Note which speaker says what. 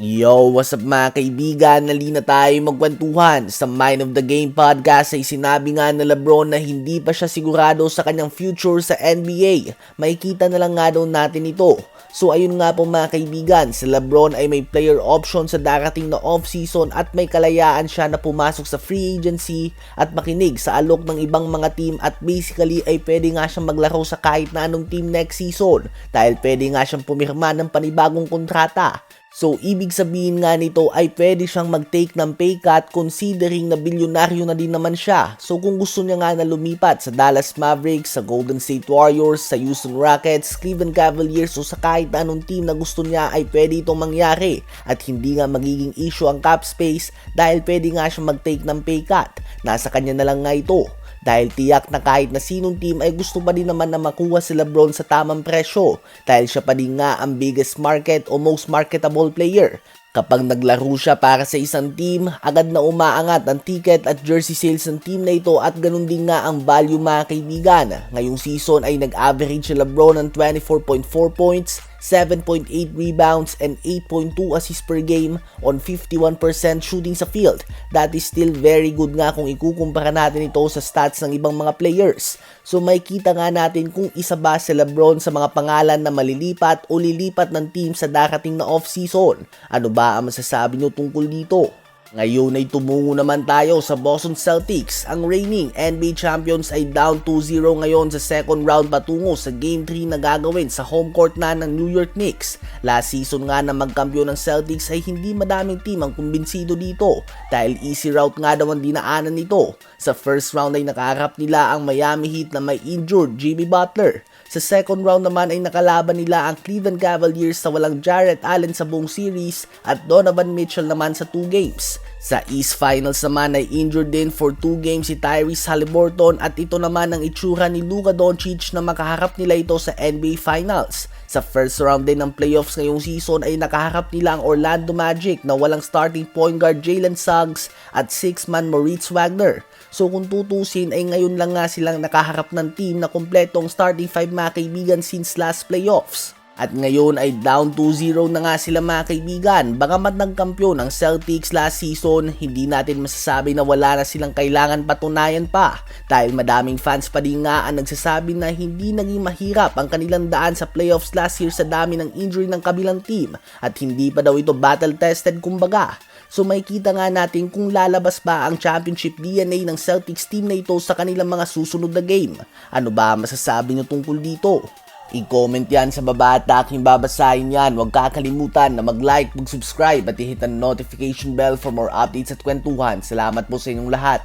Speaker 1: Yo, what's up mga kaibigan? Nalina tayo magkwentuhan. Sa Mind of the Game podcast ay sinabi nga na Lebron na hindi pa siya sigurado sa kanyang future sa NBA. Makikita na lang nga daw natin ito. So ayun nga po mga kaibigan, si Lebron ay may player option sa darating na off-season at may kalayaan siya na pumasok sa free agency at makinig sa alok ng ibang mga team at basically ay pwede nga siyang maglaro sa kahit na anong team next season dahil pwede nga siyang pumirma ng panibagong kontrata. So, ibig sabihin nga nito ay pwede siyang mag-take ng pay cut considering na bilyonaryo na din naman siya. So, kung gusto niya nga na lumipat sa Dallas Mavericks, sa Golden State Warriors, sa Houston Rockets, Cleveland Cavaliers o sa kahit anong team na gusto niya ay pwede itong mangyari. At hindi nga magiging issue ang cap space dahil pwede nga siyang mag-take ng pay cut. Nasa kanya na lang nga ito. Dahil tiyak na kahit na sinong team ay gusto pa din naman na makuha si Lebron sa tamang presyo dahil siya pa din nga ang biggest market o most marketable player. Kapag naglaro siya para sa isang team, agad na umaangat ang ticket at jersey sales ng team na ito at ganun din nga ang value mga kaibigan. Ngayong season ay nag-average si Lebron ng 24.4 points, 7.8 rebounds, and 8.2 assists per game on 51% shooting sa field. That is still very good nga kung ikukumpara natin ito sa stats ng ibang mga players. So may kita nga natin kung isa ba si Lebron sa mga pangalan na malilipat o lilipat ng team sa darating na off-season. Ano ba ang masasabi nyo tungkol dito? Ngayon ay tumungo naman tayo sa Boston Celtics. Ang reigning NBA champions ay down 2-0 ngayon sa second round patungo sa Game 3 na gagawin sa home court na ng New York Knicks. Last season nga na magkampiyon ng Celtics ay hindi madaming team ang kumbinsido dito dahil easy route nga daw ang dinaanan nito. Sa first round ay nakaharap nila ang Miami Heat na may injured Jimmy Butler. Sa second round naman ay nakalaban nila ang Cleveland Cavaliers sa walang Jarrett Allen sa buong series at Donovan Mitchell naman sa 2 games. Sa East Finals naman ay injured din for 2 games si Tyrese Halliburton at ito naman ang itsura ni Luka Doncic na makaharap nila ito sa NBA Finals. Sa first round din ng playoffs ngayong season ay nakaharap nila ang Orlando Magic na walang starting point guard Jalen Suggs at 6-man Moritz Wagner. So kung tutusin ay ngayon lang nga silang nakaharap ng team na kompletong starting 5 mga kaibigan since last playoffs. At ngayon ay down 2-0 na nga sila mga kaibigan. Bagamat nagkampiyon ang Celtics last season, hindi natin masasabi na wala na silang kailangan patunayan pa. Dahil madaming fans pa din nga ang nagsasabi na hindi naging mahirap ang kanilang daan sa playoffs last year sa dami ng injury ng kabilang team. At hindi pa daw ito battle tested kumbaga. So may kita nga natin kung lalabas ba ang championship DNA ng Celtics team na ito sa kanilang mga susunod na game. Ano ba masasabi nyo tungkol dito? I-comment yan sa baba at aking babasahin yan. Huwag kakalimutan na mag-like, mag-subscribe at i-hit ang notification bell for more updates at kwentuhan. Salamat po sa inyong lahat.